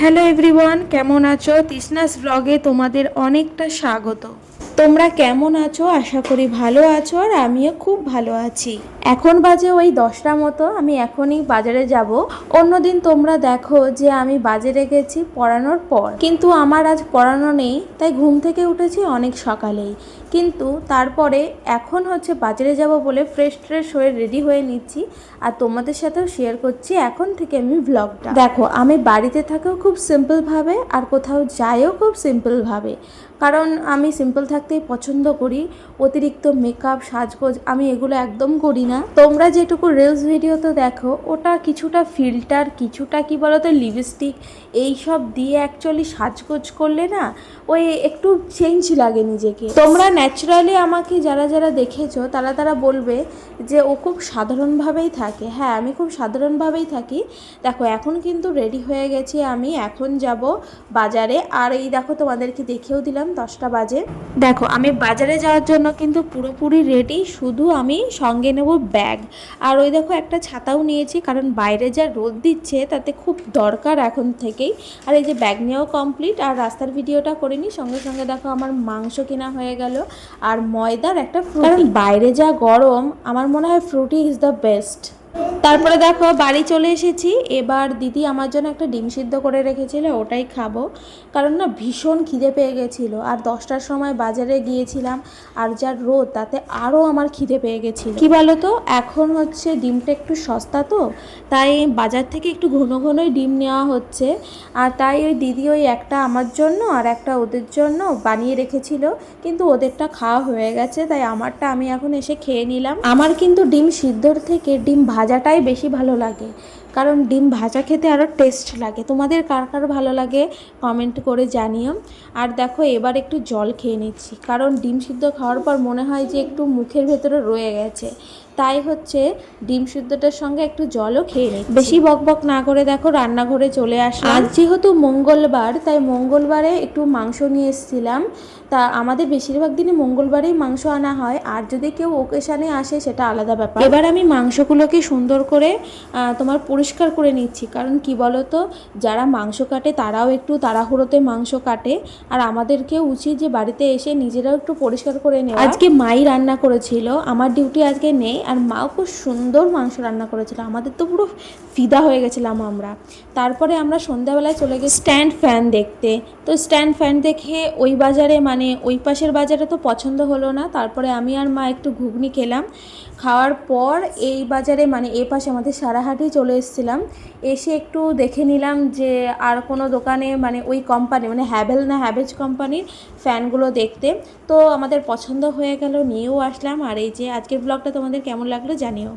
Hello everyone, কেমন আছো? তৃষ্ণাস ব্লগে তোমাদের অনেকটা স্বাগত। তোমরা কেমন আছো? আশা করি ভালো আছো আর আমিও খুব ভালো আছি। এখন বাজে ওই দশটা মতো, আমি এখনই বাজারে যাব। অন্যদিন তোমরা দেখো যে আমি বাজারে গেছি পড়ানোর পর। কিন্তু আমার আজ পড়ানো নেই, তাই ঘুম থেকে উঠেছি অনেক সকালেই। কিন্তু তারপরে এখন হচ্ছে বাজারে যাব বলে ফ্রেশ ট্রেশ হয়ে রেডি হয়ে নিচ্ছি। আর তোমাদের সাথেও শেয়ার করছি এখন থেকে আমি ব্লগটা দেখো, আমি বাড়িতে থাকেও খুব সিম্পলভাবে আর কোথাও যাইও খুব সিম্পলভাবে কারণ আমি সিম্পল থাকতেই পছন্দ করি। অতিরিক্ত মেকআপ সাজগোজ আমি এগুলো একদম করি না? তোমরা যেটুকু রিলস ভিডিওতে দেখো, ওটা কিছুটা ফিল্টার কিছুটা কি বলতো লিপস্টিক এই সব দিয়ে অ্যাকচুয়ালি সাজগোজ করলে না, ওই একটু চেঞ্জ লাগে নিজেকে। তোমরা ন্যাচারালি আমাকে যারা যারা দেখেছ, তারা তারা বলবে যে ও খুব সাধারণভাবেই থাকে। হ্যাঁ আমি খুব সাধারণভাবেই থাকি। দেখো, এখন কিন্তু রেডি হয়ে গেছি আমি, এখন যাব বাজারে। আর এই দেখো, তোমাদেরকে দেখেও দিলাম, দশটা বাজে। দেখো, আমি বাজারে যাওয়ার জন্য কিন্তু পুরোপুরি রেডি শুধু আমি সঙ্গে নেব ব্যাগ। আর ওই দেখো একটা ছাতাও নিয়েছি কারণ বাইরে যা রোদ দিচ্ছে তাতে খুব দরকার এখন থেকেই। আর এই যে ব্যাগ নিয়েও কমপ্লিট আর রাস্তার ভিডিওটা করিনি নিই সঙ্গে সঙ্গে দেখো আমার মাংস কেনা হয়ে গেল। আর ময়দার একটা ফ্রুটি কারণ বাইরে যা গরম আমার মনে হয় ফ্রুটি ইজ দ্য বেস্ট তারপরে দেখো, বাড়ি চলে এসেছি। এবার দিদি আমার জন্য একটা ডিম সিদ্ধ করে রেখেছিল, ওটাই খাব। কারণ না, ভীষণ খিদে পেয়ে গেছিল। আর দশটার সময় বাজারে গিয়েছিলাম, আর যা রোদ, তাতে আরও আমার খিদে পেয়ে গেছিল। কি বলো তো এখন হচ্ছে ডিমটা একটু সস্তা তো, তাই বাজার থেকে একটু ঘন ঘনই ডিম নেওয়া হচ্ছে। আর তাই ওই দিদি ওই একটা আমার জন্য আর একটা ওদের জন্য বানিয়ে রেখেছিল। কিন্তু ওদেরটা খাওয়া হয়ে গেছে, তাই আমারটা আমি এখন এসে খেয়ে নিলাম। আমার কিন্তু ডিম সিদ্ধর থেকে ডিম ভাজাটাই বেশি ভালো লাগে। কারণ ডিম ভাজা খেতে আরও টেস্ট লাগে। তোমাদের কার কার ভালো লাগে কমেন্ট করে জানিও। আর দেখো এবার একটু জল খেয়ে নিচ্ছি। কারণ ডিম সিদ্ধ খাওয়ার পর মনে হয় যে একটু মুখের ভেতরে রয়ে গেছে। তাই হচ্ছে ডিম সিদ্ধটার সঙ্গে একটু জলও খেয়ে নিই বেশি বকবক না করে দেখো রান্নাঘরে চলে আসলাম। আজ যেহেতু মঙ্গলবার তাই মঙ্গলবারে একটু মাংস নিয়ে এসেছিলাম। তা আমাদের বেশিরভাগ দিনই মঙ্গলবারেই মাংস আনা হয়। আর যদি কেউ ওকেশানে আসে সেটা আলাদা ব্যাপার। এবার আমি মাংসগুলোকে সুন্দর করে তোমার পরিষ্কার করে নিচ্ছি। কারণ কি বলতো? যারা মাংস কাটে তারাও একটু তাড়াহুড়োতে মাংস কাটে। আর আমাদেরকেও উচিত যে বাড়িতে এসে নিজেরাও একটু পরিষ্কার করে নেওয়া। আজকে মাই রান্না করেছিল আমার ডিউটি আজকে নেই আর মাও খুব সুন্দর মাংস রান্না করেছিল। আমাদের তো পুরো ফিদা হয়ে গেছিলাম আমরা। তারপরে আমরা সন্ধ্যাবেলায় চলে গেছি স্ট্যান্ড ফ্যান দেখতে। তো স্ট্যান্ড ফ্যান দেখে ওই বাজারে মানে ওই পাশের বাজারে তো পছন্দ হলো না। তারপরে আমি আর মা একটু ঘুগনি খেলাম। খাওয়ার পর এই বাজারে মানে এ পাশে আমাদের সারাহাটি চলে এসেছিলাম, এসে একটু দেখে নিলাম যে আর কোনো দোকানে মানে ওই কোম্পানি মানে হ্যাভেল না হ্যাভেজ কোম্পানির ফ্যানগুলো দেখতে। তো আমাদের পছন্দ হয়ে গেল, নিয়েও আসলাম। আর এই যে আজকের ব্লগটা তোমাদের কেমন লাগল জানিও।